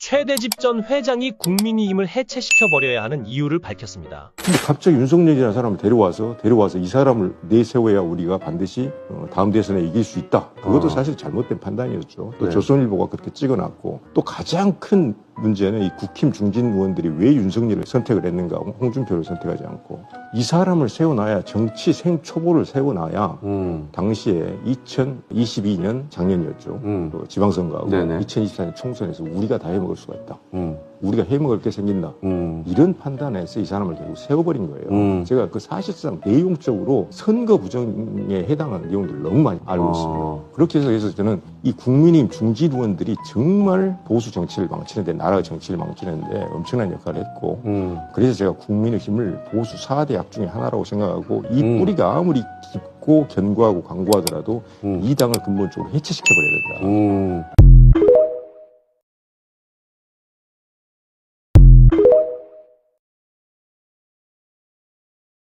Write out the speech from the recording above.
최대 집 전 회장이 국민의힘을 해체시켜버려야 하는 이유를 밝혔습니다. 근데 갑자기 윤석열이라는 사람을 데려와서 데려와서 이 사람을 내세워야 우리가 반드시 어, 다음 대선에 이길 수 있다. 그것도 어. 사실 잘못된 판단이었죠. 또 네. 조선일보가 그렇게 찍어놨고 또 가장 큰 문제는 이 국힘 중진 의원들이 왜 윤석열을 선택을 했는가, 홍준표를 선택하지 않고 이 사람을 세워놔야 정치 생초보를 세워놔야 음. 당시에 2022년 작년이었죠. 음. 그 지방선거하고 네네. 2024년 총선에서 우리가 다 해먹을 수가 있다. 음. 우리가 해먹을 게 생긴다. 음. 이런 판단에서 이 사람을 결국 세워버린 거예요. 음. 제가 그 사실상 내용적으로 선거 부정에 해당하는 내용들을 너무 많이 알고 어. 있습니다. 그렇게 해서 그래서 저는 이 국민의힘 중진 의원들이 정말 보수 정치를 망치는데 나라 정치를 망치는데 엄청난 역할을 했고 음. 그래서 제가 국민의힘을 보수 4대 약 중에 하나라고 생각하고 이 음. 뿌리가 아무리 깊고 견고하고 강고하더라도 음. 이 당을 근본적으로 해체시켜버려야 된다. 음.